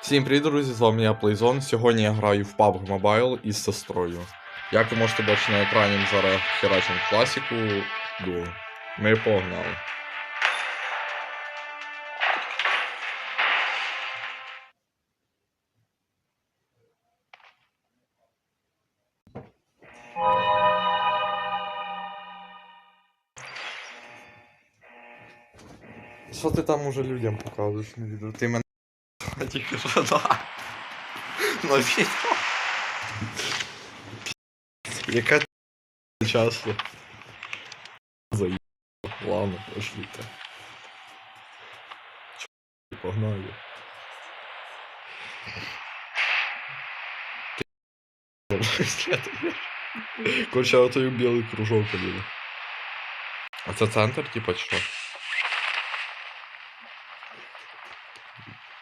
Всім привіт, друзі! З вами я Playzone. Сьогодні я граю в PUBG Mobile із сестрою. Як ви можете бачити на екрані, ми зараз херачимо класіку. Ду. Ми погнали. Що ти там уже людям показуєш на відео? Ти мене тільки що да. На відео. Яка ти часто? Заїбав. Ладно, пошліте. Чо, Погнали. Короче, а той білий кружок поділи. А це центр, типа, чи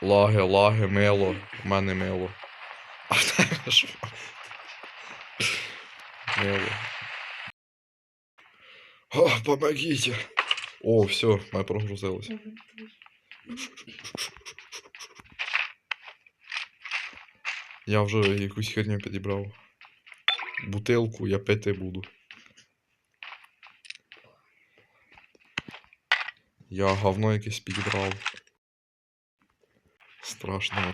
Лаги, лаги, мило. У мене мило. А тебе що? Мило. О, помогите. О, все, ми прогрузилось. Я вже якусь херню підібрав. Бутилку я пити буду. Я говно якесь підібрав. Страшно.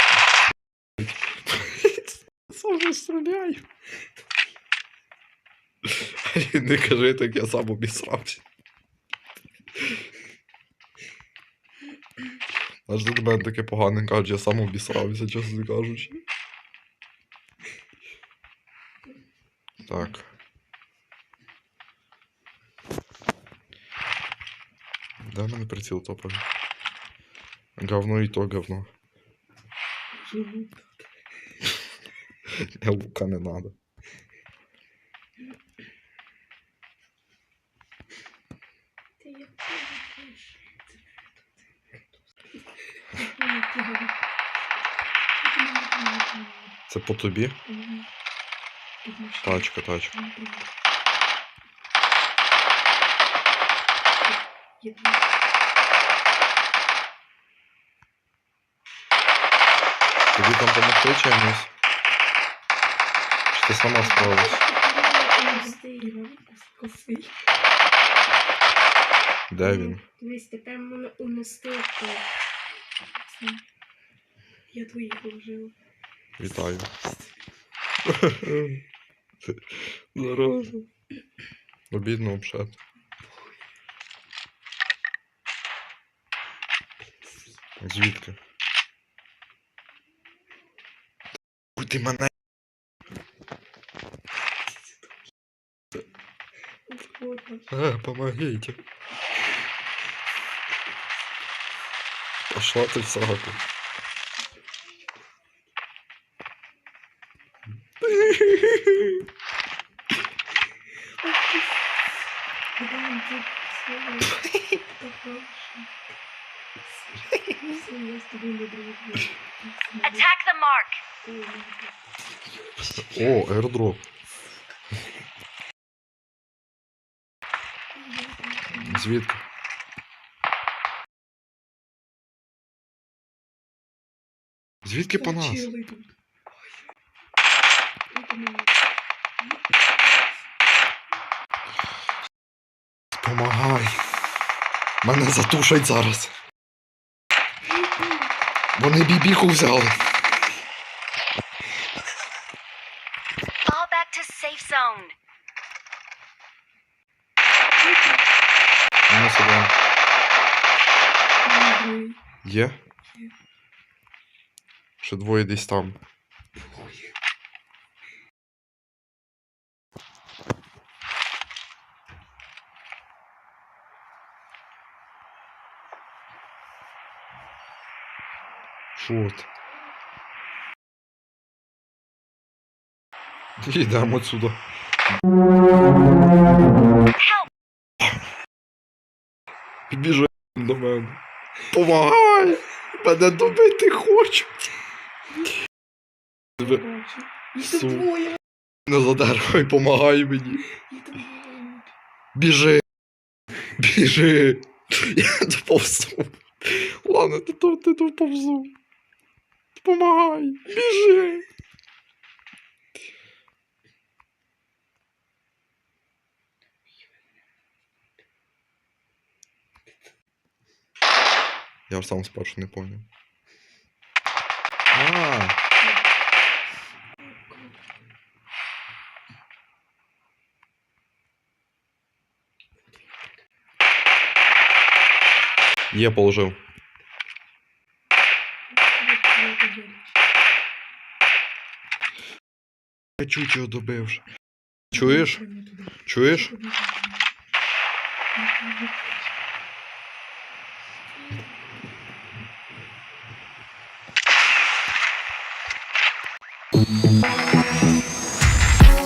Сам же стріляю. Не кажи так, я сам обісрався. Аж до мене таке погане кажуть, я сам обісрався, чесно кажучи. Так. Де в мене приціл топовий? Говно і то говно. Я лука не пишеш? Це по тобі? Тачка, тачка. Тобі там помогти чимось? Чи ти сама справилась? Де він? Дивись, тепер можна унести Я твої положила. Вітаю. Зараза. Обідно взагалі. Звідки? Ти мене. А, помогите. Пошла ты в сраку. Куди ти Attack the mark. О, airdrop. Звідки? Звідки по нас? Помагай. Мене затушать зараз. Вони бібіху взяли. Fall back to safe zone. Ну, сюди. Є? Ще двоє десь там. Шот. Йдемо отсюда. Help! До мене. Помагай! Мене добити хочуть. Су. Не задержуй, помагай мені. Біжи. Біжи. Я доповзу. Ладно, ти доповзу. Помагай! Біжи! Я ж сам спершу не понял. А, є, положив. Його добив вже. Чуєш? Чуєш?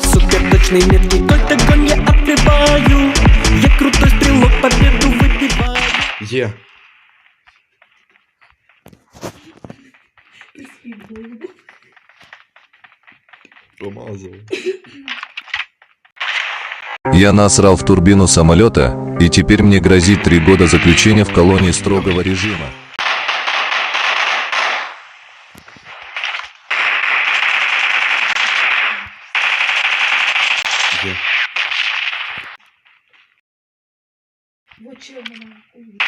Супердочный меткий кольтагон я отбиваю Я крутой стрелок, победу выбиваю Є. Промазав. Я насрал в турбину самолета, и теперь мне грозит три года заключения в колонии строгого режима. Є. В очі мене. Ой.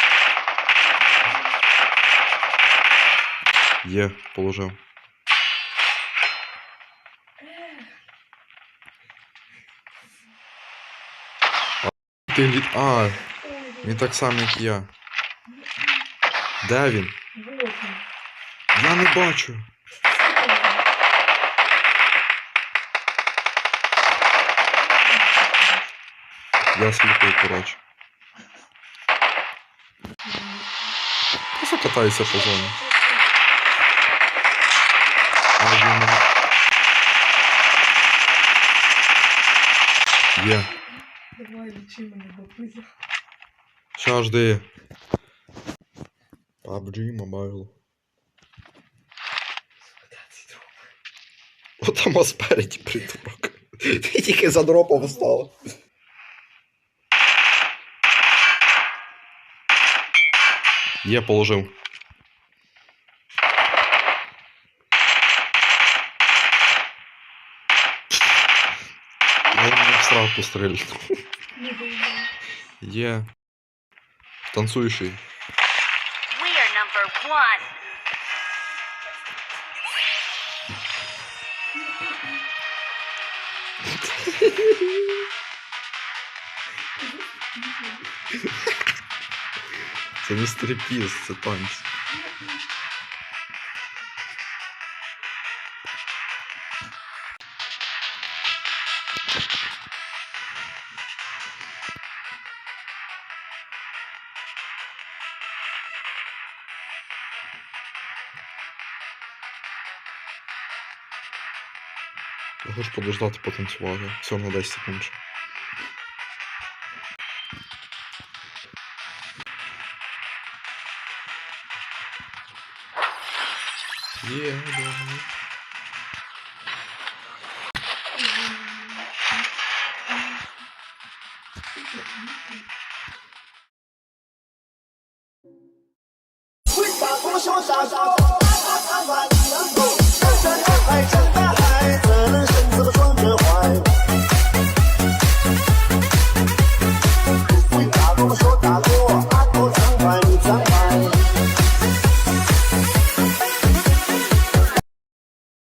Ти літ. А, він так само, як я. Де він? Я не бачу. Я сліпий, коротше. Просто катаюся по зоні. А, він Є. Давай лічи мене, бабузя. Ща жди. PUBG Mobile. От там спереді придурок. Ти тільки за дропом встала. Є, положив. Я Є. Танцуючий. We are number one. Це не стріпіз, це танці. Я хочу подождати потанцювати. Все на 10 секунд. Є, давай. Ой.